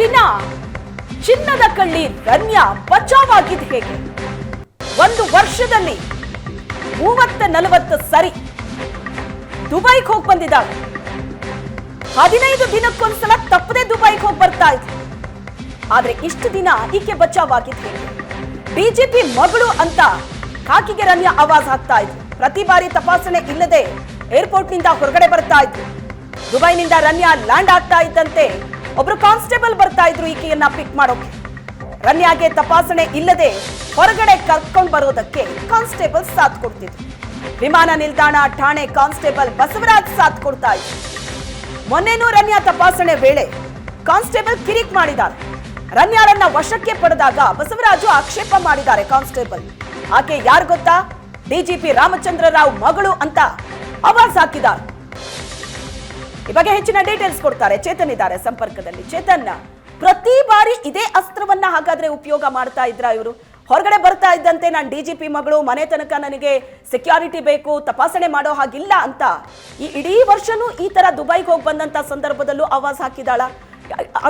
ದಿನ ಚಿನ್ನದ ಕಳ್ಳಿ ರನ್ಯಾ ಬಚಾವಾಗಿದ್ದು ಹೇಗೆ? ಒಂದು ವರ್ಷದಲ್ಲಿ ಮೂವತ್ತ ನಲವತ್ತು ಸರಿ ದುಬೈಗೆ ಹೋಗಿ ಬಂದಿದ್ದಾಳೆ. ಹದಿನೈದು ದಿನಕ್ಕೊಂದ್ಸಲ ತಪ್ಪದೆ ದುಬೈಗೆ ಹೋಗಿ ಬರ್ತಾ ಇದ್ಲು. ಆದ್ರೆ ಇಷ್ಟು ದಿನ ಈಕೆ ಬಚಾವಾಗಿದ್ದು ಬಿಜೆಪಿ ಮಗಳು ಅಂತ ಕಾಕಿಗೆ ರಮ್ಯ ಆವಾಜ್ ಹಾಕ್ತಾ ಇದ್ರು ಪ್ರತಿ ಬಾರಿ ತಪಾಸಣೆ ಇಲ್ಲದೆ ಏರ್ಪೋರ್ಟ್ನಿಂದ ಹೊರಗಡೆ ಬರ್ತಾ ಇದ್ರು ದುಬೈನಿಂದ ರನ್ಯಾ ಲ್ಯಾಂಡ್ ಆಗ್ತಾ ಇದ್ದಂತೆ ಒಬ್ರು ಕಾನ್ಸ್ಟೇಬಲ್ ಬರ್ತಾ ಇದ್ರು ಈಕೆಯನ್ನ ಪಿಕ್ ಮಾಡೋಕೆ. ರನ್ಯಾಗೆ ತಪಾಸಣೆ ಇಲ್ಲದೆ ಹೊರಗಡೆ ಕರ್ಕೊಂಡು ಬರೋದಕ್ಕೆ ಕಾನ್ಸ್ಟೇಬಲ್ ಸಾಥ್ ಕೊಡ್ತಿದ್ರು. ವಿಮಾನ ನಿಲ್ದಾಣ ಠಾಣೆ ಕಾನ್ಸ್ಟೇಬಲ್ ಬಸವರಾಜ್ ಸಾಥ್ ಕೊಡ್ತಾ ಇದ್ರು. ಮೊನ್ನೆನೂ ರನ್ಯಾ ತಪಾಸಣೆ ವೇಳೆ ಕಾನ್ಸ್ಟೇಬಲ್ ಕಿರಿಕ್ ಮಾಡಿದ್ದಾರೆ. ರನ್ಯಾರನ್ನ ವಶಕ್ಕೆ ಪಡೆದಾಗ ಬಸವರಾಜು ಆಕ್ಷೇಪ ಮಾಡಿದ್ದಾರೆ ಕಾನ್ಸ್ಟೇಬಲ್. ಆಕೆ ಯಾರು ಗೊತ್ತಾ? ಡಿಜಿಪಿ ರಾಮಚಂದ್ರ ರಾವ್ ಮಗಳು ಅಂತ ಅವಾಜ್ ಹಾಕಿದ್ದಾರೆ. ಬಗ್ಗೆ ಹೆಚ್ಚಿನ ಡೀಟೇಲ್ಸ್ ಕೊಡ್ತಾರೆ. ಚೇತನ್ ಇದ್ದಾರೆ ಸಂಪರ್ಕದಲ್ಲಿ. ಚೇತನ್ ಪ್ರತಿ ಬಾರಿ ಇದೇ ಅಸ್ತ್ರವನ್ನ ಹಾಗಾದ್ರೆ ಉಪಯೋಗ ಮಾಡ್ತಾ ಇದ್ರ ಇವರು? ಹೊರಗಡೆ ಬರ್ತಾ ಇದ್ದಂತೆ ನಾನು ಡಿಜಿಪಿ ಮಗಳು, ಮನೆ ತನಕ ನನಗೆ ಸೆಕ್ಯೂರಿಟಿ ಬೇಕು, ತಪಾಸಣೆ ಮಾಡೋ ಹಾಗಿಲ್ಲ ಅಂತ. ಈ ಇಡೀ ವರ್ಷನೂ ಈ ತರ ದುಬೈಗೆ ಹೋಗಿ ಬಂದಂತ ಸಂದರ್ಭದಲ್ಲೂ ಆವಾಜ್ ಹಾಕಿದಾಳ?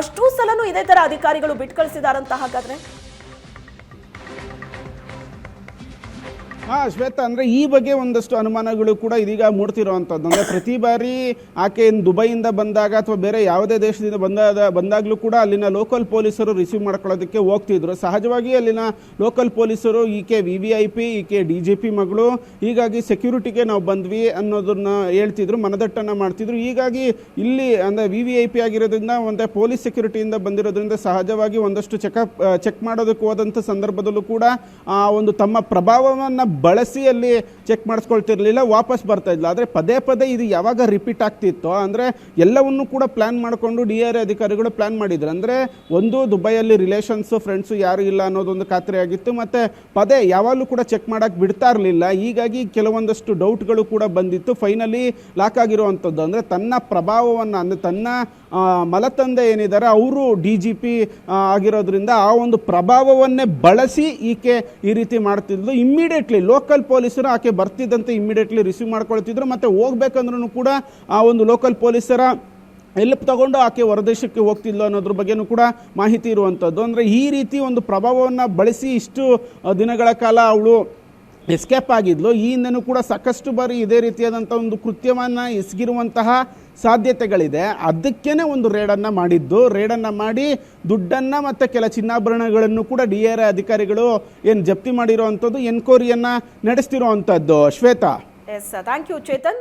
ಅಷ್ಟೂ ಸಲನೂ ಇದೇ ತರ ಅಧಿಕಾರಿಗಳು ಬಿಟ್ಟು ಕಳಿಸಿದಾರಂತ ಹಾಗಾದ್ರೆ? ಹಾ ಶ್ವೇತಾ, ಅಂದ್ರೆ ಈ ಬಗ್ಗೆ ಒಂದಷ್ಟು ಅನುಮಾನಗಳು ಕೂಡ ಇದೀಗ ಮೂಡ್ತಿರುವಂಥದ್ದು. ಅಂದ್ರೆ ಪ್ರತಿ ಬಾರಿ ಆಕೆ ದುಬೈಯಿಂದ ಬಂದಾಗ ಅಥವಾ ಬೇರೆ ಯಾವುದೇ ದೇಶದಿಂದ ಬಂದಾದ ಬಂದಾಗಲೂ ಕೂಡ ಅಲ್ಲಿನ ಲೋಕಲ್ ಪೊಲೀಸರು ರಿಸೀವ್ ಮಾಡ್ಕೊಳ್ಳೋದಕ್ಕೆ ಹೋಗ್ತಿದ್ರು. ಸಹಜವಾಗಿ ಅಲ್ಲಿನ ಲೋಕಲ್ ಪೊಲೀಸರು, ಈಕೆ ವಿ ವಿ ಐ ಪಿ ಈಕೆ ಡಿ ಜಿ ಪಿ ಮಗಳು, ಹೀಗಾಗಿ ಸೆಕ್ಯೂರಿಟಿಗೆ ನಾವು ಬಂದ್ವಿ ಅನ್ನೋದನ್ನ ಹೇಳ್ತಿದ್ರು, ಮನದಟ್ಟನ್ನ ಮಾಡ್ತಿದ್ರು. ಹೀಗಾಗಿ ಇಲ್ಲಿ, ಅಂದ್ರೆ ವಿ ವಿ ಐ ಪಿ ಆಗಿರೋದ್ರಿಂದ, ಒಂದೇ ಪೊಲೀಸ್ ಸೆಕ್ಯೂರಿಟಿಯಿಂದ ಬಂದಿರೋದ್ರಿಂದ ಸಹಜವಾಗಿ ಒಂದಷ್ಟು ಚೆಕಪ್ ಚೆಕ್ ಮಾಡೋದಕ್ಕೆ ಹೋದಂಥ ಸಂದರ್ಭದಲ್ಲೂ ಕೂಡ, ಆ, ಒಂದು ತಮ್ಮ ಪ್ರಭಾವವನ್ನು ಬಳಸಿ ಅಲ್ಲಿ ಚೆಕ್ ಮಾಡಿಸ್ಕೊಳ್ತಿರ್ಲಿಲ್ಲ, ವಾಪಸ್ ಬರ್ತಾ ಇದ್ಲ. ಆದರೆ ಪದೇ ಪದೇ ಇದು ಯಾವಾಗ ರಿಪೀಟ್ ಆಗ್ತಿತ್ತೋ, ಅಂದರೆ ಎಲ್ಲವನ್ನು ಕೂಡ ಪ್ಲ್ಯಾನ್ ಮಾಡಿಕೊಂಡು ಡಿ ಆರ್ ಅಧಿಕಾರಿಗಳು ಪ್ಲ್ಯಾನ್ ಮಾಡಿದ್ರು. ಅಂದರೆ ಒಂದು, ದುಬೈಯಲ್ಲಿ ರಿಲೇಷನ್ಸು ಫ್ರೆಂಡ್ಸು ಯಾರು ಇಲ್ಲ ಅನ್ನೋದೊಂದು ಖಾತ್ರಿ ಆಗಿತ್ತು. ಮತ್ತು ಪದೇ ಯಾವಾಗಲೂ ಕೂಡ ಚೆಕ್ ಮಾಡೋಕ್ಕೆ ಬಿಡ್ತಾ ಇರಲಿಲ್ಲ. ಹೀಗಾಗಿ ಕೆಲವೊಂದಷ್ಟು ಡೌಟ್ಗಳು ಕೂಡ ಬಂದಿತ್ತು. ಫೈನಲಿ ಲಾಕ್ ಆಗಿರುವಂಥದ್ದು ಅಂದರೆ ತನ್ನ ಪ್ರಭಾವವನ್ನು, ಅಂದರೆ ತನ್ನ ಮಲತಂದೆ ಏನಿದ್ದಾರೆ, ಅವರು ಡಿ ಜಿ ಪಿ ಆಗಿರೋದ್ರಿಂದ ಆ ಒಂದು ಪ್ರಭಾವವನ್ನೇ ಬಳಸಿ ಈಕೆ ಈ ರೀತಿ ಮಾಡ್ತಿದ್ಲು. ಇಮ್ಮಿಡಿಯೇಟ್ಲಿ ಲೋಕಲ್ ಪೊಲೀಸರು ಆಕೆ ಬರ್ತಿದ್ದಂತೆ ಇಮ್ಮಿಡಿಯೇಟ್ಲಿ ರಿಸೀವ್ ಮಾಡ್ಕೊಳ್ತಿದ್ರು. ಮತ್ತು ಹೋಗ್ಬೇಕಂದ್ರೂ ಕೂಡ ಆ ಒಂದು ಲೋಕಲ್ ಪೊಲೀಸರ ಹೆಲ್ಪ್ ತಗೊಂಡು ಆಕೆ ಹೊರದೇಶಕ್ಕೆ ಹೋಗ್ತಿದ್ಲು ಅನ್ನೋದ್ರ ಬಗ್ಗೆನೂ ಕೂಡ ಮಾಹಿತಿ ಇರುವಂಥದ್ದು. ಅಂದರೆ ಈ ರೀತಿ ಒಂದು ಪ್ರಭಾವವನ್ನು ಬಳಸಿ ಇಷ್ಟು ದಿನಗಳ ಕಾಲ ಅವಳು ಎಸ್ಕೇಪ್ ಆಗಿದ್ಲು. ಈ ಹಿಂದೆನೂ ಕೂಡ ಸಾಕಷ್ಟು ಬಾರಿ ಇದೇ ರೀತಿಯಾದಂಥ ಒಂದು ಕೃತ್ಯವನ್ನು ಎಸಗಿರುವಂತಹ ಸಾಧ್ಯತೆಗಳಿದೆ. ಅದಕ್ಕೇ ಒಂದು ರೇಡನ್ನು ಮಾಡಿದ್ದು. ರೇಡನ್ನು ಮಾಡಿ ದುಡ್ಡನ್ನು ಮತ್ತು ಕೆಲ ಚಿನ್ನಾಭರಣಗಳನ್ನು ಕೂಡ ಡಿ ಆರ್ ಅಧಿಕಾರಿಗಳು ಏನು ಜಪ್ತಿ ಮಾಡಿರುವಂಥದ್ದು ಎನ್ಕ್ವೈರಿಯನ್ನು ನಡೆಸ್ತಿರುವಂಥದ್ದು Shweta. Yes thank you Chetan